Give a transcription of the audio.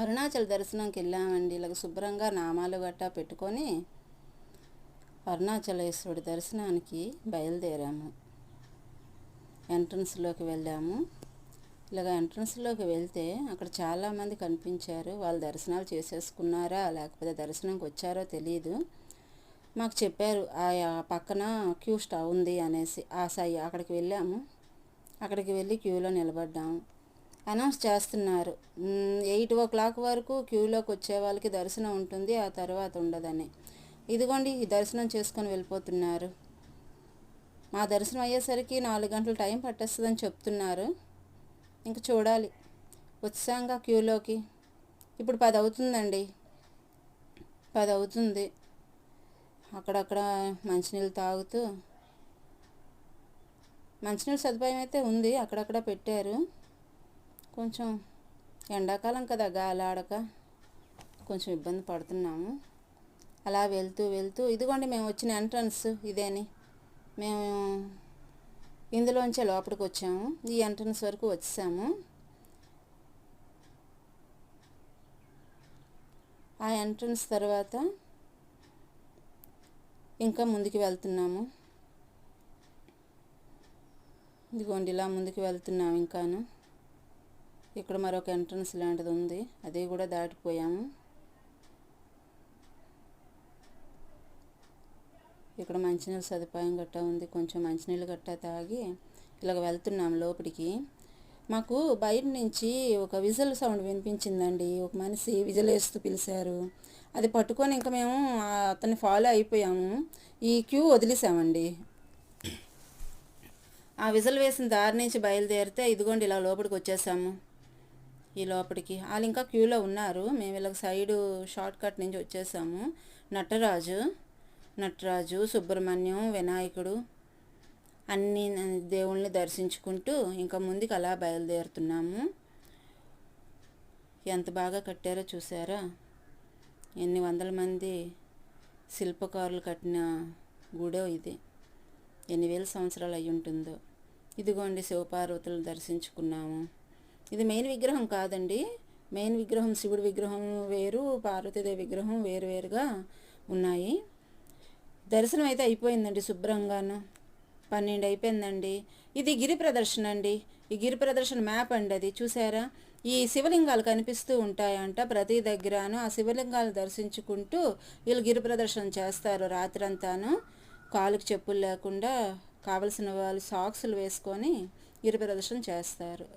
అరుణాచల్ దర్శనంకి వెళ్ళామండి. ఇలాగ శుభ్రంగా నామాలు గట్టా పెట్టుకొని అరుణాచలేశ్వరుడి దర్శనానికి బయలుదేరాము. ఎంట్రన్స్లోకి వెళ్ళాము. ఇలాగ ఎంట్రన్స్లోకి వెళ్తే అక్కడ చాలామంది కనిపించారు. వాళ్ళు దర్శనాలు చేసేసుకున్నారా లేకపోతే దర్శనంకి వచ్చారో తెలియదు మాకు చెప్పారు ఆ పక్కన క్యూ స్టవ్ ఉంది అనేసి ఆ సై అక్కడికి వెళ్ళాము. అక్కడికి వెళ్ళి క్యూలో నిలబడ్డాము. అనౌన్స్ చేస్తున్నారు. ఎయిట్ ఓ క్లాక్ వరకు క్యూలోకి వచ్చే వాళ్ళకి దర్శనం ఉంటుంది ఆ తర్వాత ఉండదని. ఇదిగోండి ఈ దర్శనం చేసుకొని వెళ్ళిపోతున్నారు. మా దర్శనం అయ్యేసరికి నాలుగు గంటలు టైం పట్టేస్తుందని చెప్తున్నారు. ఇంక చూడాలి. వచ్చాంగా క్యూలోకి. ఇప్పుడు పది అవుతుందండి. పది అవుతుంది. అక్కడక్కడ మంచినీళ్ళు తాగుతూ. మంచినీళ్ళ సదుపాయం అయితే ఉంది అక్కడక్కడ పెట్టారు. కొంచెం ఎండాకాలం కదా గాలాడక కొంచెం ఇబ్బంది పడుతున్నాము. అలా వెళ్తూ వెళ్తూ ఇదిగోండి మేము వచ్చిన ఎంట్రన్స్ ఇదేని. మేము ఇందులోంచే లోపలికి వచ్చాము. ఈ ఎంట్రన్స్ వరకు వచ్చాము. ఆ ఎంట్రన్స్ తర్వాత ఇంకా ముందుకు వెళ్తున్నాము. ఇదిగోండి ఇలా ముందుకు వెళ్తున్నాము ఇంకాను. ఇక్కడ మరొక ఎంట్రన్స్ లాంటిది ఉంది. అది కూడా దాటిపోయాము. ఇక్కడ మంచినీళ్ళ సదుపాయం గట్టా ఉంది. కొంచెం మంచినీళ్ళు గట్టా తాగి ఇలాగ వెళ్తున్నాం లోపలికి. మాకు బయట నుంచి ఒక విజల్ సౌండ్ వినిపించిందండి. ఒక మనిషి విజల్ వేస్తూ పిలిచారు. అది పట్టుకొని ఇంకా మేము అతన్ని ఫాలో అయిపోయాము. ఈ క్యూ వదిలేసామండి. ఆ విజల్ వేసిన దారి నుంచి బయలుదేరితే ఇదిగోండి ఇలా లోపలికి వచ్చేసాము. ఈ లోపలికి వాళ్ళు ఇంకా క్యూలో ఉన్నారు. మేము ఇలా సైడు షార్ట్ కట్ నుంచి వచ్చేసాము. నటరాజు నటరాజు సుబ్రహ్మణ్యం వినాయకుడు అన్ని దేవుళ్ళని దర్శించుకుంటూ ఇంకా ముందుకు అలా బయలుదేరుతున్నాము. ఎంత బాగా కట్టారో చూసారా ఎన్ని వందల మంది శిల్పకారులు కట్టిన గుడో ఇది. ఎన్ని వేల సంవత్సరాలు అయి ఉంటుందో ఇదిగోండి శివపార్వతులను దర్శించుకున్నాము. ఇది మెయిన్ విగ్రహం కాదండి. మెయిన్ విగ్రహం శివుడి విగ్రహం వేరు పార్వతీదేవి విగ్రహం వేరు వేరుగా ఉన్నాయి. దర్శనం అయితే అయిపోయిందండి శుభ్రంగాను. పన్నెండు అయిపోయిందండి. ఇది గిరి ప్రదర్శన అండి. ఈ గిరి ప్రదర్శన మ్యాప్ అండి అది. చూసారా? ఈ శివలింగాలు కనిపిస్తూ ఉంటాయంట ప్రతి దగ్గరను. ఆ శివలింగాలు దర్శించుకుంటూ వీళ్ళు గిరి ప్రదర్శన చేస్తారు రాత్రంతాను. కాలుకి చెప్పులు లేకుండా కావలసిన వాళ్ళు సాక్సులు వేసుకొని గిరి ప్రదర్శన చేస్తారు.